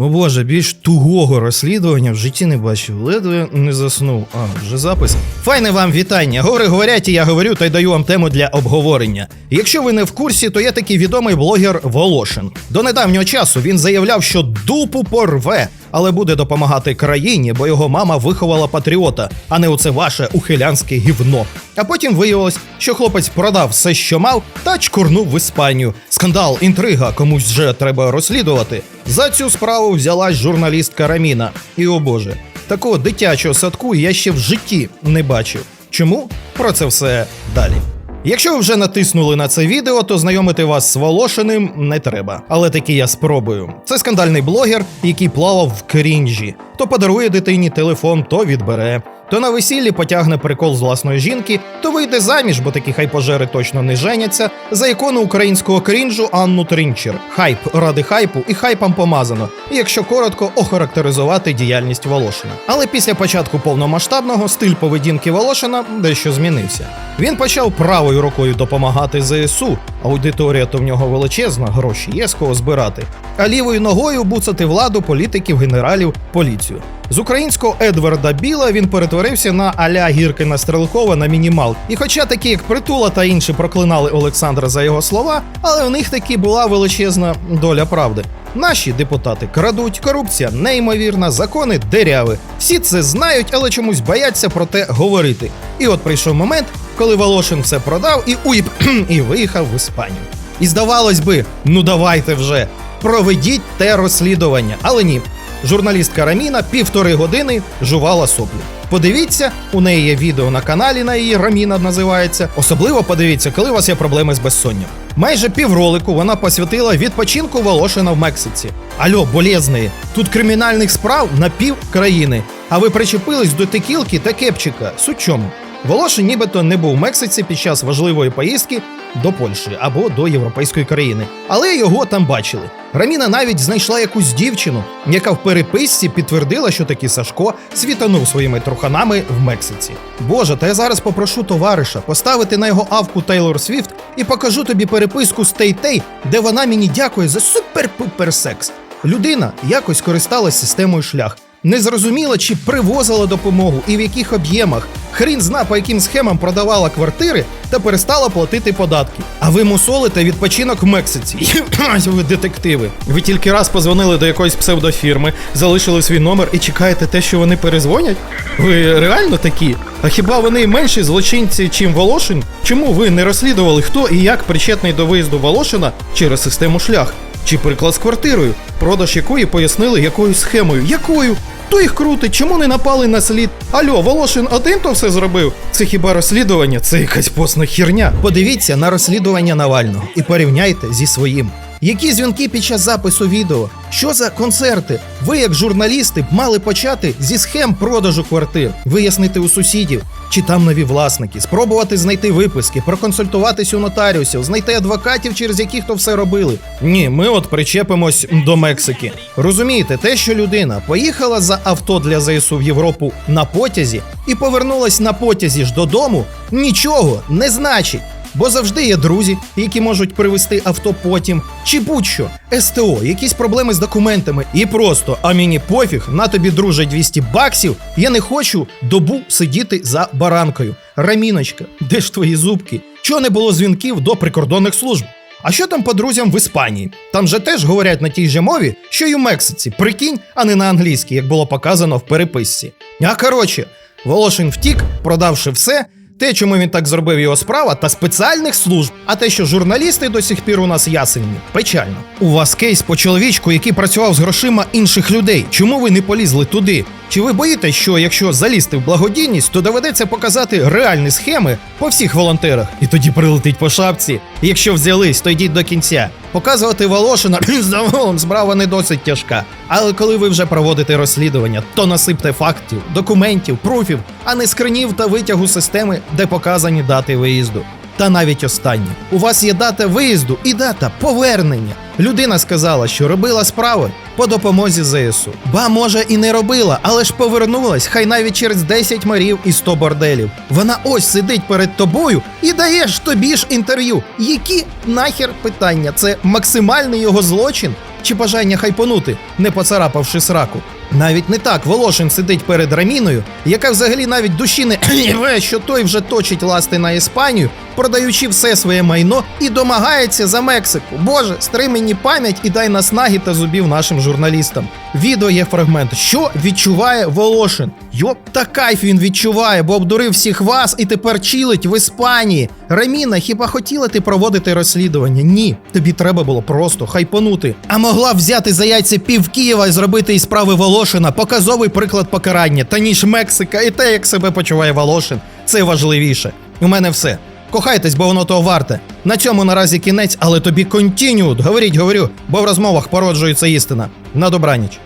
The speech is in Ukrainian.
О боже, більш тугого розслідування в житті не бачив. Ледве не заснув. А, вже запис. Файне вам вітання. Гори говорять, і я говорю та й даю вам тему для обговорення. Якщо ви не в курсі, то є такий відомий блогер Волошин. До недавнього часу він заявляв, що дупу порве, але буде допомагати країні, бо його мама виховала патріота, а не оце ваше ухилянське гівно. А потім виявилось, що хлопець продав все, що мав, та чкурнув в Іспанію. Скандал, інтрига, комусь вже треба розслідувати. За цю справу взялась журналістка Раміна. І о боже, такого дитячого садку я ще в житті не бачив. Чому? Про це все далі. Якщо ви вже натиснули на це відео, то знайомити вас з Волошиним не треба. Але таки я спробую. Це скандальний блогер, який плавав в крінжі. То подарує дитині телефон, то відбере. То на весіллі потягне прикол з власної жінки, то вийде заміж, бо такі хайпожери точно не женяться. За ікону українського крінжу Анну Трінчер. Хайп ради хайпу і хайпам помазано. І якщо коротко, охарактеризувати діяльність Волошина. Але після початку повномасштабного стиль поведінки Волошина дещо змінився. Він почав правою рукою допомагати ЗСУ. Аудиторія то в нього величезна, гроші є з кого збирати. А лівою ногою буцати владу політиків, генералів, поліцію. З українського Едварда Біла він перетворився на аля Гіркина Стрелкова на мінімал. І хоча такі, як Притула та інші проклинали Олександра за його слова, але в них таки була величезна доля правди. Наші депутати крадуть, корупція неймовірна, закони деряви. Всі це знають, але чомусь бояться про те говорити. І от прийшов момент, коли Волошин все продав і уїп і виїхав в Іспанію. І здавалось би, ну давайте вже проведіть те розслідування, але ні. Журналістка Раміна півтори години жувала соплі. Подивіться, у неї є відео на каналі на її Раміна називається. Особливо подивіться, коли у вас є проблеми з безсонням. Майже півролику вона посвятила відпочинку Волошина в Мексиці. Альо, болезний, тут кримінальних справ на пів країни. А ви причепились до текілки та кепчика. Суть чому? Волошин нібито не був в Мексиці під час важливої поїздки до Польщі або до європейської країни, але його там бачили. Раміна навіть знайшла якусь дівчину, яка в переписці підтвердила, що таки Сашко світанув своїми труханами в Мексиці. Боже, та я зараз попрошу товариша поставити на його авку Тейлор Свіфт і покажу тобі переписку з Тей-Тей, де вона мені дякує за супер-пупер секс. Людина якось користалась системою шлях. Не зрозуміла, чи привозила допомогу і в яких об'ємах. Хрін зна, по яким схемам продавала квартири та перестала платити податки. А ви мусолите відпочинок в Мексиці. ви детективи. Ви тільки раз позвонили до якоїсь псевдофірми, залишили свій номер і чекаєте те, що вони перезвонять? Ви реально такі? А хіба вони менші злочинці, чим Волошин? Чому ви не розслідували, хто і як причетний до виїзду Волошина через систему шлях? Чи приклад з квартирою, продаж якої пояснили якоюсь схемою? Якою? То їх крутить? Чому не напали на слід? Альо, Волошин один то все зробив? Це хіба розслідування? Це якась посна херня. Подивіться на розслідування Навального і порівняйте зі своїм. Які дзвінки під час запису відео? Що за концерти? Ви, як журналісти, мали почати зі схем продажу квартир, вияснити у сусідів, чи там нові власники, спробувати знайти виписки, проконсультуватись у нотаріусів, знайти адвокатів, через яких то все робили. Ні, ми от причепимось до Мексики. Розумієте, те, що людина поїхала за авто для ЗСУ в Європу на потязі і повернулась на потязі ж додому, нічого не значить. Бо завжди є друзі, які можуть привезти авто потім, чи будь-що, СТО, якісь проблеми з документами, і просто, а мені пофіг, на тобі, друже, 200 баксів. Я не хочу добу сидіти за баранкою. Раміночка, де ж твої зубки? Чого не було дзвінків до прикордонних служб? А що там по друзям в Іспанії? Там же теж говорять на тій же мові, що й у Мексиці. Прикинь, а не на англійській, як було показано в переписці. А коротше, Волошин втік, продавши все. Те, чому він так зробив його справа, та спеціальних служб. А те, що журналісти до сих пір у нас ясені, печально. У вас кейс по чоловічку, який працював з грошима інших людей. Чому ви не полізли туди? Чи ви боїтесь, що якщо залізти в благодійність, то доведеться показати реальні схеми по всіх волонтерах, і тоді прилетить по шапці. Якщо взялись, то йдіть до кінця. Показувати Волошина загалом справа не досить тяжка. Але коли ви вже проводите розслідування, то насипте фактів, документів, пруфів, а не скринів та витягу системи, де показані дати виїзду. Та навіть останнє. У вас є дата виїзду і дата повернення. Людина сказала, що робила справи по допомозі ЗСУ. Ба, може, і не робила, але ж повернулась, хай навіть через 10 марів і 100 борделів. Вона ось сидить перед тобою і даєш тобі ж інтерв'ю. Які нахер питання? Це максимальний його злочин. чи бажання хайпонути, не поцарапавши сраку. Навіть не так Волошин сидить перед Раміною, яка взагалі навіть душі не що той вже точить ласти на Іспанію, продаючи все своє майно і домагається за Мексику. Боже, стри мені пам'ять і дай наснаги та зубів нашим журналістам. Відео є фрагмент, що відчуває Волошин. Йоп, та кайф він відчуває, бо обдурив всіх вас і тепер чилить в Іспанії. Раміна, хіба хотіла ти проводити розслідування? Ні. Тобі треба було просто хайпонути. А могла взяти за яйця пів Києва і зробити із справи Волошина показовий приклад покарання, та ніж Мексика, і те, як себе почуває Волошин, це важливіше. У мене все. Кохайтесь, бо воно того варте. На цьому наразі кінець, але тобі континюд. Говоріть, говорю, бо в розмовах породжується істина. На добраніч.